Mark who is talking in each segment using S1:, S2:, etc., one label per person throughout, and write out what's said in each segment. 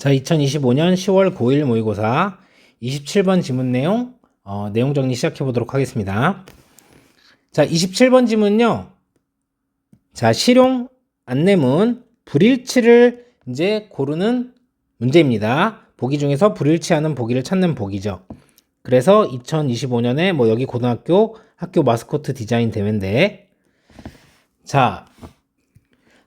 S1: 자, 2025년 10월 고1 모의고사 27번 지문 내용, 어, 내용 정리 시작해 보도록 하겠습니다. 자, 27번 지문요. 자, 실용 안내문 불일치를 이제 고르는 문제입니다. 보기 중에서 불일치하는 보기를 찾는 보기죠. 그래서 2025년에 뭐 여기 고등학교 학교 마스코트 디자인 대회인데 자,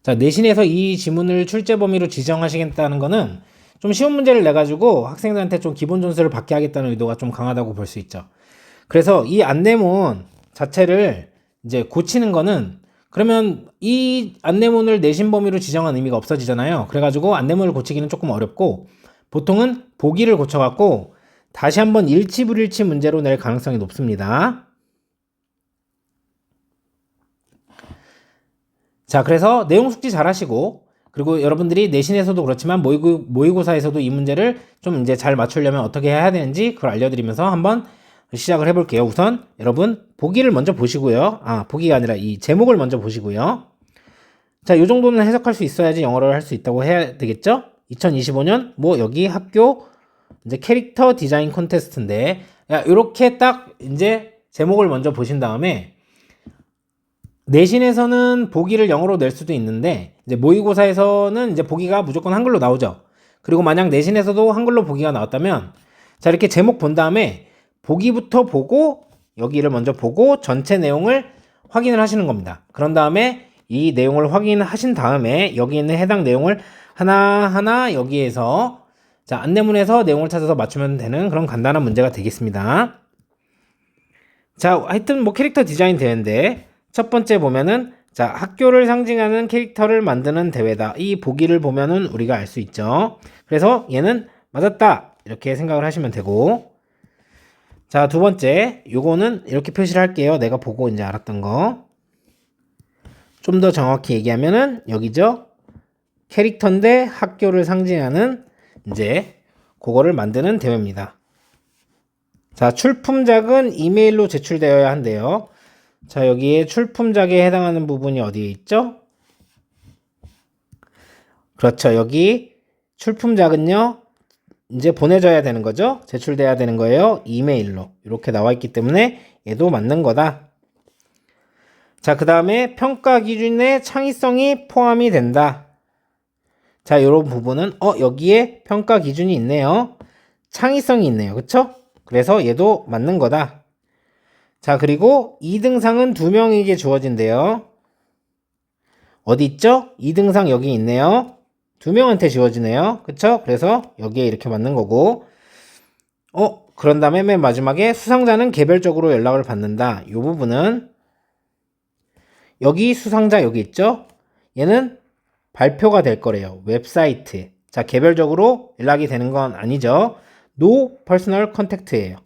S1: 자, 내신에서 이 지문을 출제 범위로 지정하시겠다는 거는 좀 쉬운 문제를 내가지고 학생들한테 좀 기본 점수를 받게 하겠다는 의도가 좀 강하다고 볼 수 있죠. 그래서 이 안내문 자체를 이제 고치는 거는 그러면 이 안내문을 내신 범위로 지정한 의미가 없어지잖아요. 그래가지고 안내문을 고치기는 조금 어렵고 보통은 보기를 고쳐갖고 다시 한번 일치 불일치 문제로 낼 가능성이 높습니다. 자, 그래서 내용 숙지 잘 하시고, 그리고 여러분들이 내신에서도 그렇지만 모의고, 모의고사에서도 이 문제를 좀 이제 잘 맞추려면 어떻게 해야 되는지 그걸 알려드리면서 한번 시작을 해볼게요. 우선 여러분 보기를 먼저 보시고요. 아, 보기가 아니라 이 제목을 먼저 보시고요. 자, 요 정도는 해석할 수 있어야지 영어를 할 수 있다고 해야 되겠죠? 2025년 뭐 여기 학교 이제 캐릭터 디자인 콘테스트인데 야, 요렇게 딱 이제 제목을 먼저 보신 다음에 내신에서는 보기를 영어로 낼 수도 있는데 이제 모의고사에서는 이제 보기가 무조건 한글로 나오죠. 그리고 만약 내신에서도 한글로 보기가 나왔다면 자 이렇게 제목 본 다음에 보기부터 보고 여기를 먼저 보고 전체 내용을 확인을 하시는 겁니다. 그런 다음에 이 내용을 확인하신 다음에 여기 있는 해당 내용을 하나하나 여기에서 자 안내문에서 내용을 찾아서 맞추면 되는 그런 간단한 문제가 되겠습니다. 자 하여튼 뭐 캐릭터 디자인 대회인데 첫 번째 보면은 자 학교를 상징하는 캐릭터를 만드는 대회다. 이 보기를 보면은 우리가 알 수 있죠. 그래서 얘는 맞았다 이렇게 생각을 하시면 되고 자 두 번째 요거는 이렇게 표시를 할게요. 내가 보고 이제 알았던 거. 좀 더 정확히 얘기하면은 여기죠. 캐릭터인데 학교를 상징하는 이제 그거를 만드는 대회입니다. 자 출품작은 이메일로 제출되어야 한대요. 자, 여기에 출품작에 해당하는 부분이 어디에 있죠? 그렇죠. 여기 출품작은요, 이제 보내줘야 되는 거죠? 제출돼야 되는 거예요. 이메일로. 이렇게 나와 있기 때문에 얘도 맞는 거다. 자, 그 다음에 평가 기준에 창의성이 포함이 된다. 자, 이런 부분은, 어, 여기에 평가 기준이 있네요. 창의성이 있네요. 그쵸? 그래서 얘도 맞는 거다. 자, 그리고 2등상은 두 명에게 주어진대요. 어디 있죠? 2등상 여기 있네요. 두 명한테 주어지네요. 그쵸? 그래서 여기에 이렇게 맞는 거고. 어, 그런 다음에 맨 마지막에 수상자는 개별적으로 연락을 받는다. 이 부분은 여기 수상자 여기 있죠? 얘는 발표가 될 거래요. 웹사이트. 자, 개별적으로 연락이 되는 건 아니죠. No personal contact예요.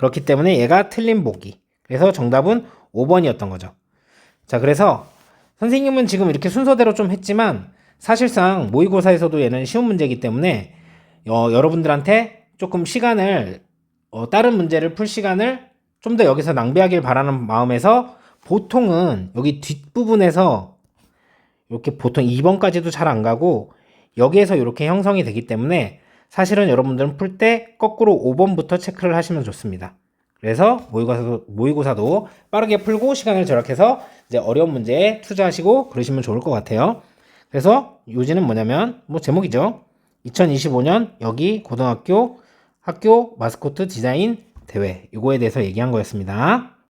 S1: 그렇기 때문에 얘가 틀린 보기. 그래서 정답은 5번이었던 거죠. 자, 그래서 선생님은 지금 이렇게 순서대로 좀 했지만 사실상 모의고사에서도 얘는 쉬운 문제이기 때문에 어, 여러분들한테 조금 시간을 어, 다른 문제를 풀 시간을 좀 더 여기서 낭비하길 바라는 마음에서 보통은 여기 뒷부분에서 이렇게 보통 2번까지도 잘 안 가고 여기에서 이렇게 형성이 되기 때문에 사실은 여러분들은 풀 때 거꾸로 5번부터 체크를 하시면 좋습니다. 그래서 모의고사도, 모의고사도 빠르게 풀고 시간을 절약해서 이제 어려운 문제에 투자하시고 그러시면 좋을 것 같아요. 그래서 요지는 뭐냐면 뭐 제목이죠. 2025년 여기 고등학교 학교 마스코트 디자인 대회 이거에 대해서 얘기한 거였습니다.